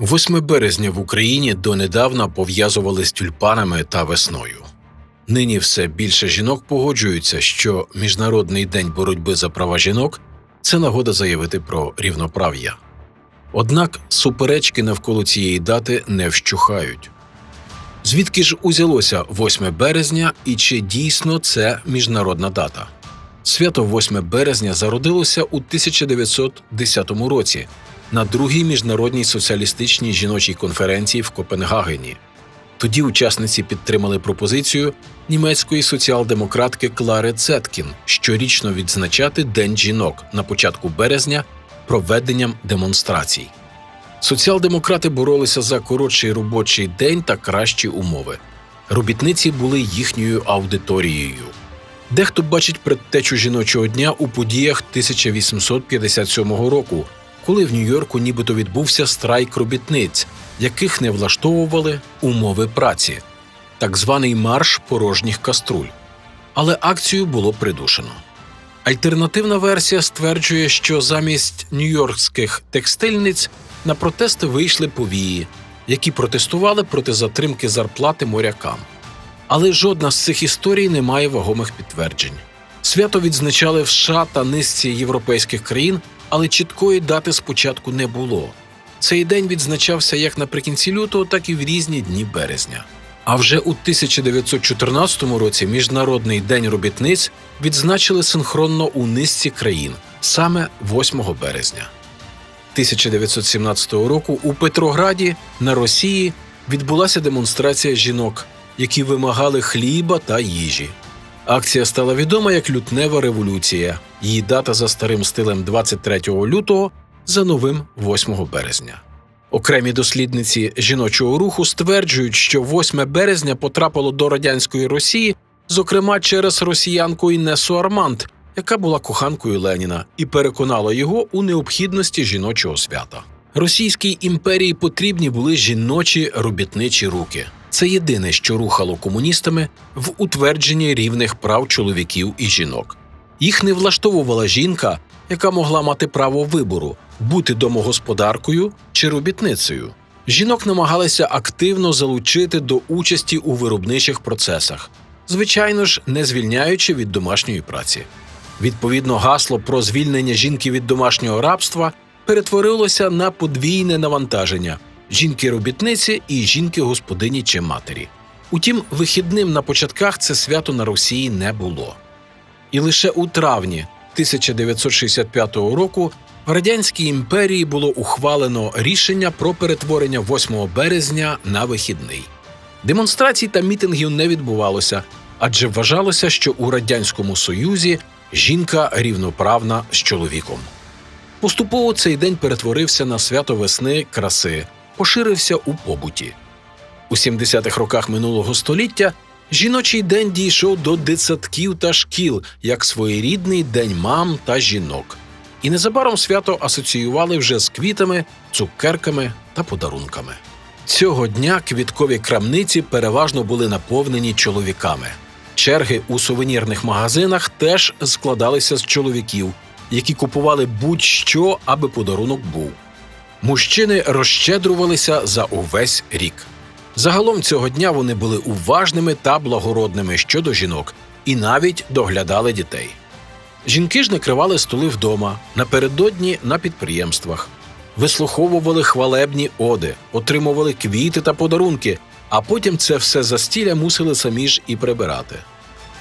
8 березня в Україні донедавна пов'язували з тюльпанами та весною. Нині все більше жінок погоджуються, що Міжнародний день боротьби за права жінок це нагода заявити про рівноправ'я. Однак суперечки навколо цієї дати не вщухають. Звідки ж узялося 8 березня і чи дійсно це міжнародна дата? Свято 8 березня зародилося у 1910 році на другій міжнародній соціалістичній жіночій конференції в Копенгагені. Тоді учасниці підтримали пропозицію німецької соціал-демократки Клари Цеткін щорічно відзначати День жінок на початку березня проведенням демонстрацій. Соціал-демократи боролися за коротший робочий день та кращі умови. Робітниці були їхньою аудиторією. Дехто бачить предтечу жіночого дня у подіях 1857 року, коли в Нью-Йорку нібито відбувся страйк робітниць, яких не влаштовували умови праці, так званий марш порожніх каструль. Але акцію було придушено. Альтернативна версія стверджує, що замість нью-йоркських текстильниць на протести вийшли повії, які протестували проти затримки зарплати морякам. Але жодна з цих історій не має вагомих підтверджень. Свято відзначали в США та низці європейських країн, але чіткої дати спочатку не було. Цей день відзначався як наприкінці лютого, так і в різні дні березня. А вже у 1914 році Міжнародний день робітниць відзначили синхронно у низці країн саме 8 березня. 1917 року у Петрограді на Росії відбулася демонстрація жінок, які вимагали хліба та їжі. Акція стала відома як Лютнева революція. Її дата за старим стилем 23 лютого, за новим 8 березня. Окремі дослідниці жіночого руху стверджують, що 8 березня потрапило до радянської Росії, зокрема через росіянку Інесу Арманд, яка була коханкою Леніна, і переконала його у необхідності жіночого свята. Російській імперії потрібні були жіночі робітничі руки. Це єдине, що рухало комуністами в утвердженні рівних прав чоловіків і жінок. Їх не влаштовувала жінка, яка могла мати право вибору бути домогосподаркою чи робітницею. Жінок намагалися активно залучити до участі у виробничих процесах, звичайно ж, не звільняючи від домашньої праці. Відповідно, гасло про звільнення жінки від домашнього рабства перетворилося на подвійне навантаження жінки-робітниці і жінки-господині чи матері. Утім, вихідним на початках це свято на Росії не було. І лише у травні 1965 року в Радянській імперії було ухвалено рішення про перетворення 8 березня на вихідний. Демонстрацій та мітингів не відбувалося, адже вважалося, що у Радянському Союзі жінка рівноправна з чоловіком. Поступово цей день перетворився на свято весни краси, поширився у побуті. У 70-х роках минулого століття жіночий день дійшов до дитсадків та шкіл як своєрідний день мам та жінок. І незабаром свято асоціювали вже з квітами, цукерками та подарунками. Цього дня квіткові крамниці переважно були наповнені чоловіками. Черги у сувенірних магазинах теж складалися з чоловіків, які купували будь-що, аби подарунок був. Мужчини розщедрувалися за увесь рік. Загалом цього дня вони були уважними та благородними щодо жінок і навіть доглядали дітей. Жінки ж накривали столи вдома, напередодні на підприємствах, вислуховували хвалебні оди, отримували квіти та подарунки, а потім це все застілля мусили самі ж і прибирати.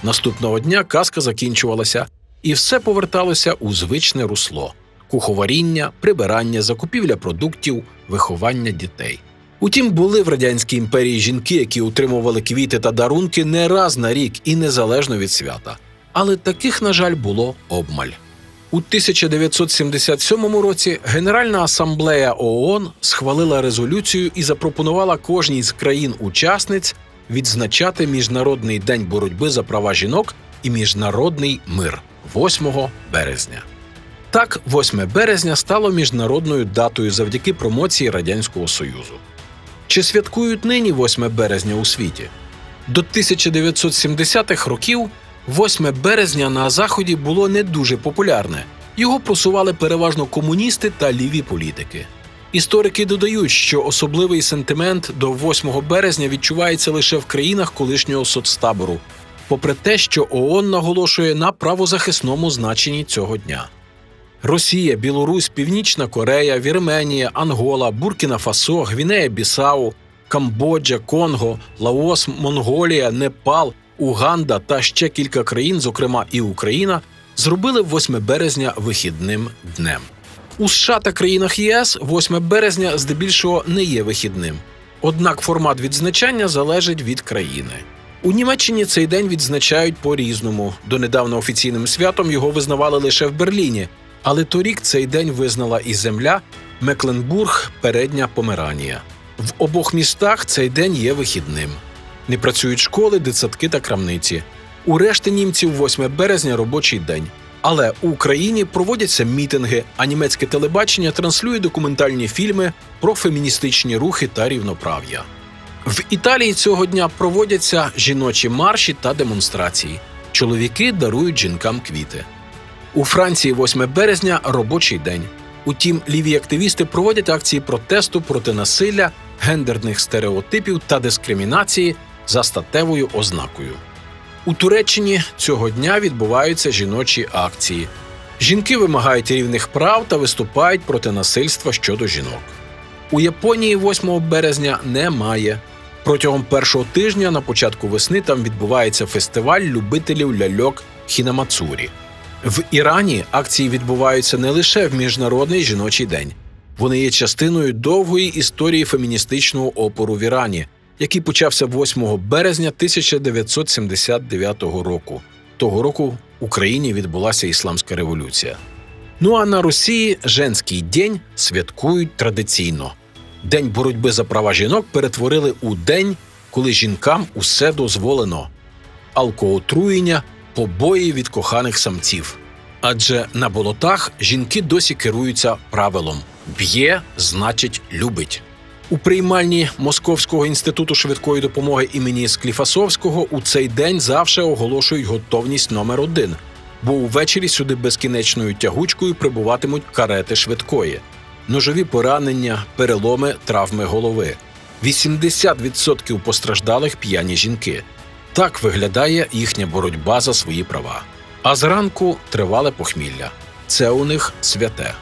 Наступного дня казка закінчувалася, і все поверталося у звичне русло куховаріння, прибирання, закупівля продуктів, виховання дітей. Утім, були в радянській імперії жінки, які утримували квіти та дарунки не раз на рік і незалежно від свята. Але таких, на жаль, було обмаль. У 1977 році Генеральна асамблея ООН схвалила резолюцію і запропонувала кожній з країн-учасниць відзначати Міжнародний день боротьби за права жінок і міжнародний мир 8 березня. Так, 8 березня стало міжнародною датою завдяки промоції Радянського Союзу. Чи святкують нині 8 березня у світі? До 1970-х років 8 березня на Заході було не дуже популярне. Його просували переважно комуністи та ліві політики. Історики додають, що особливий сентимент до 8 березня відчувається лише в країнах колишнього соцтабору, попри те, що ООН наголошує на правозахисному значенні цього дня. Росія, Білорусь, Північна Корея, Вірменія, Ангола, Буркіна Фасо, Гвінея Бісау, Камбоджа, Конго, Лаос, Монголія, Непал, Уганда та ще кілька країн, зокрема і Україна, зробили 8 березня вихідним днем. У США та країнах ЄС 8 березня здебільшого не є вихідним. Однак формат відзначання залежить від країни. У Німеччині цей день відзначають по-різному. Донедавна офіційним святом його визнавали лише в Берліні, але торік цей день визнала і земля Мекленбург, Передня Померанія. В обох містах цей день є вихідним. Не працюють школи, дитсадки та крамниці. У решти німців 8 березня робочий день. Але у Україні проводяться мітинги, а німецьке телебачення транслює документальні фільми про феміністичні рухи та рівноправ'я. В Італії цього дня проводяться жіночі марші та демонстрації. Чоловіки дарують жінкам квіти. У Франції 8 березня робочий день. Утім, ліві активісти проводять акції протесту проти насилля, гендерних стереотипів та дискримінації за статевою ознакою. У Туреччині цього дня відбуваються жіночі акції. Жінки вимагають рівних прав та виступають проти насильства щодо жінок. У Японії 8 березня немає. Протягом першого тижня на початку весни там відбувається фестиваль любителів ляльок Хінамацурі. В Ірані акції відбуваються не лише в Міжнародний жіночий день. Вони є частиною довгої історії феміністичного опору в Ірані, який почався 8 березня 1979 року. Того року в Україні відбулася ісламська революція. Ну а на Росії женський день святкують традиційно. День боротьби за права жінок перетворили у день, коли жінкам усе дозволено: алкоотруєння, побої від коханих самців. Адже на болотах жінки досі керуються правилом: б'є, значить, любить. У приймальні Московського інституту швидкої допомоги імені Скліфасовського у цей день завжди оголошують готовність номер один, бо увечері сюди безкінечною тягучкою прибуватимуть карети швидкої, ножові поранення, переломи, травми голови. 80% постраждалих п'яні жінки. Так виглядає їхня боротьба за свої права. А зранку тривале похмілля. Це у них святе.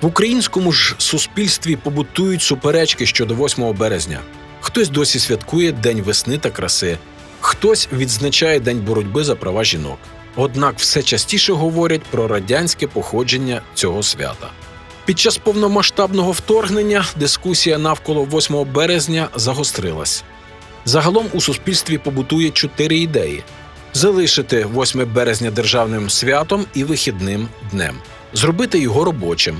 В українському ж суспільстві побутують суперечки щодо 8 березня. Хтось досі святкує День весни та краси, хтось відзначає День боротьби за права жінок. Однак все частіше говорять про радянське походження цього свята. Під час повномасштабного вторгнення дискусія навколо 8 березня загострилась. Загалом у суспільстві побутує чотири ідеї: залишити 8 березня державним святом і вихідним днем, зробити його робочим,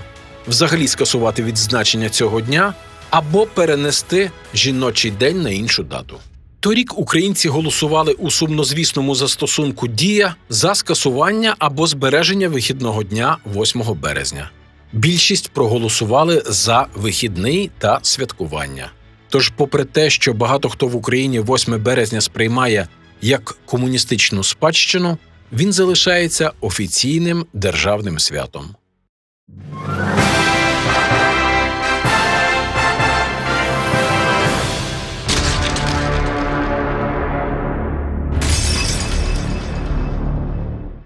взагалі скасувати відзначення цього дня або перенести жіночий день на іншу дату. Торік українці голосували у сумнозвісному застосунку Дія за скасування або збереження вихідного дня 8 березня. Більшість проголосували за вихідний та святкування. Тож, попри те, що багато хто в Україні 8 березня сприймає як комуністичну спадщину, він залишається офіційним державним святом.